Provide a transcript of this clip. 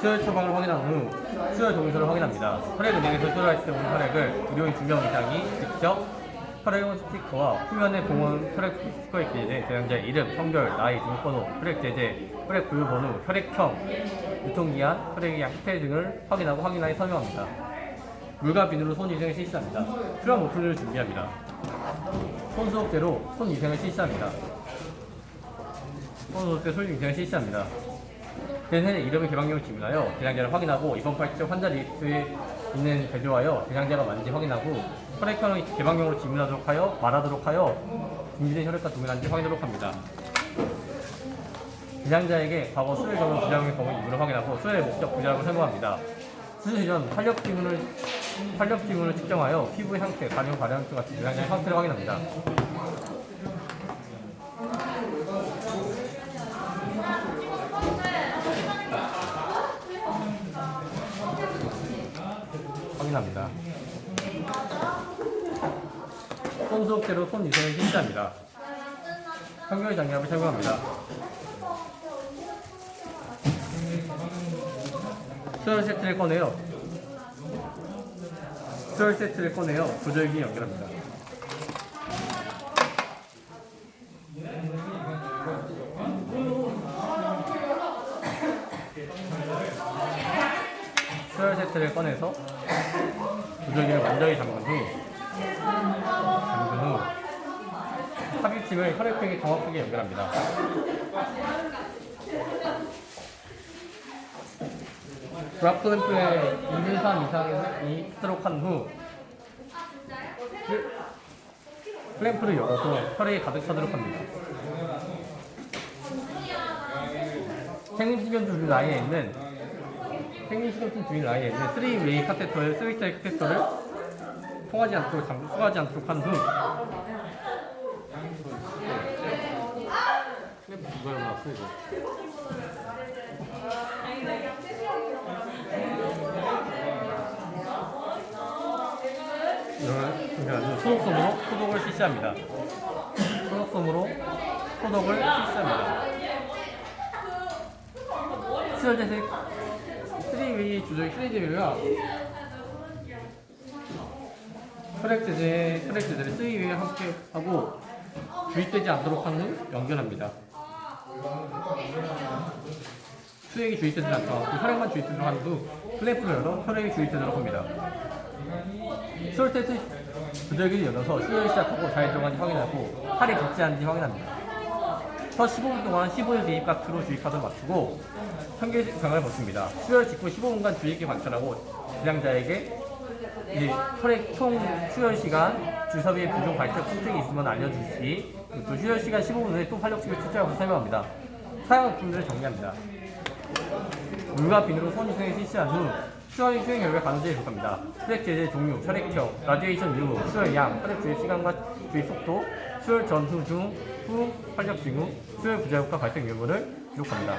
수혈 처방을 확인한 후 수혈 동의서를 확인합니다. 혈액은행에서 수혈할 때 온 혈액을 의료인 2명 이상이 직접 혈액 스티커와 후면에 공원 혈액 스티커에 기재된 대상자의 이름, 성별, 나이, 등록번호, 혈액 제제, 혈액 부유 번호, 혈액형, 유통기한, 혈액의 양태 등을 확인하고 확인하여 설명합니다. 물과 비누로 손 위생을 실시합니다. 필요한 물품들을 준비합니다. 손 소독제로 손 위생을 실시합니다. 손 소독제 손 위생을 실시합니다. 대신에 개방용을 질문하여 대상자를 확인하고 이번 발적 환자 리스트에 있는 대조하여 대상자가 맞는지 확인하고 혈액형을 개방용으로 질문하도록 하여 말하도록 하여 준비된 혈액과 동일한지 확인하도록 합니다. 대상자에게 과거 수혈 경험 부작용의 범위 이유를 확인하고 수혈의 목적 부작용을 설명합니다. 수술 전 활력 징후를 활력 징후를 측정하여 피부의 상태, 가려 발현증 같은 대상자의 상태를 확인합니다. 확인합니다. 손 소독제로 손 위생을 실시합니다. 청결 장갑을 착용합니다. 수혈 세트를 꺼내요. 수혈 세트를 꺼내요. 조절기 연결합니다. 수혈 세트를 꺼내서 조절기를 완전히 잠근 후 잠근 후 삽입침을 혈액팩에 정확하게 연결합니다. 드랍 클램프에 2분산 이상이 있도록 한 후 클램프를 열어서 혈액이 가득 차도록 합니다. 생리식염 주위 라인에 있는 주위 라인에 있는 3웨이 카테터의 스위치 카테터를 통하지 않도록 잠 수하지 않도록 한 후 클램프 누가 열어놨어 이거 이런 소독솜으로 소독을 실시합니다. 소독솜으로 소독을 실시합니다. 수혈제색 3웨이 조절 트레이드가 혈액제제, 혈액제제를 3웨이 함께 하고 주입되지 않도록 한후 연결합니다. 수액이 주입되지 않도록 하고 혈액만 주입되도록 한후 클램프를 열어 혈액이 주입되도록 합니다. 수혈 테스트 조절기를 열어서 수혈을 시작하고 잘 들어간지 확인하고 팔이 붙지 않는지 확인합니다. 첫 15분 동안 15일 대입 각투로 주입하도록 맞추고 청결 강을 벗습니다. 수혈 직후 15분간 주의깊게 관찰하고 대상자에게 혈액 총 수혈 시간, 주사비의 부종 발작 통증이 있으면 알려주시, 또 수혈 시간 15분 후에 또 활력식을 측정하고 설명합니다. 사용 품들을 정리합니다. 물과 비누로 손 위생을 실시한 후 수혈 수행 결과 간호제에 기록합니다. 혈액 제제 종류, 혈액형, 라디에이션 류, 수혈 양, 혈액 주입 시간과 주입 속도, 수혈 전후 중, 후, 활력 징후, 수혈 부자효과 발생 여부를 기록합니다.